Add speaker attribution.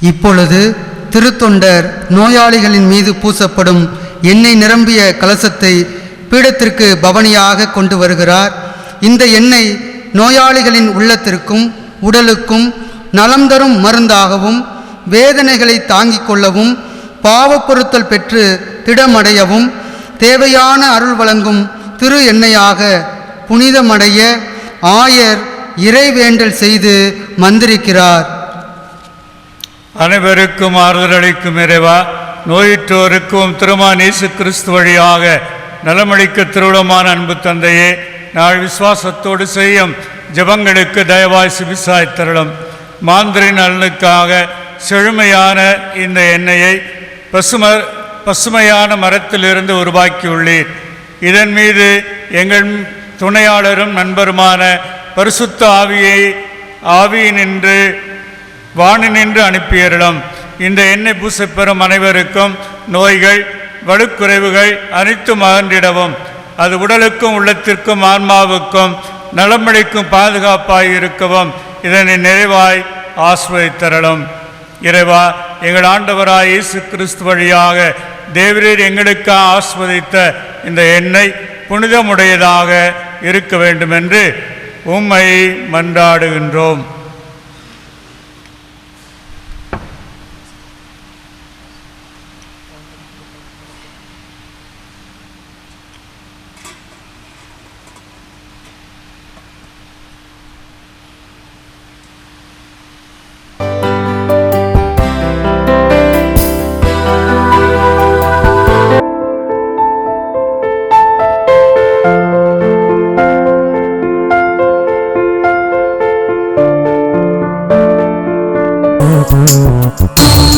Speaker 1: இப்பொழுது திருத்தொண்டர் நோயாளிகளின் மீது பூசப்படும் எண்ணெய் நிரம்பிய கலசத்தை பீடத்திற்கு பவனியாக கொண்டு வருகிறார். இந்த எண்ணெய் நோயாளிகளின் உள்ளத்திற்கும் உடலுக்கும் நலம் தரும் மருந்தாகவும் வேதனைகளை தாங்கிக் கொள்ளவும் பாவப்பொருத்தல் பெற்று திடமடையவும் தேவையான அருள் வழங்கும் திரு எண்ணெயாக புனிதமடைய ஆயர் இறைவேண்டல் செய்து மந்திரிக்கிறார்.
Speaker 2: அனைவருக்கும் ஆறுதல் அளிக்கும் இறைவா நோயிற்றோருக்கும் திருமான் இயேசு கிறிஸ்து வழியாக நலமளிக்க திருவிழமான அன்பு தந்தையே நாள் விசுவாசத்தோடு செய்யும் ஜெபங்களுக்கு தயவாய் சிபிசாய் தருளும். மாந்திரின் நலனுக்காக செழுமையான இந்த எண்ணெயை பசும பசுமையான மரத்திலிருந்து உருவாக்கியுள்ளீர். இதன் மீது எங்கள் துணையாளரும் நண்பருமான பரிசுத்த ஆவியை ஆவியினின்று வானினின்று அனுப்பியருளும். இந்த எண்ணெய் பூசப்பெறும் அனைவருக்கும் நோய்கள் வலுக்குறைவுகள் அனைத்தும் அகன்றிடவும். அது உடலுக்கும் உள்ளத்திற்கும் ஆன்மாவுக்கும் நலமளிக்கும் பாதுகாப்பாய் இருக்கவும். இதனை நிறைவாய் ஆசிரியத்தரலும் இறைவா எங்கள் ஆண்டவராய் இயேசு கிறிஸ்து வழியாக தேவரீர் எங்களுக்கு ஆஸ்வதித்த இந்த எண்ணெய் புனிதமுடையதாக இருக்க வேண்டும் என்று உம்மை மன்றாடுகின்றோம். Oh, oh,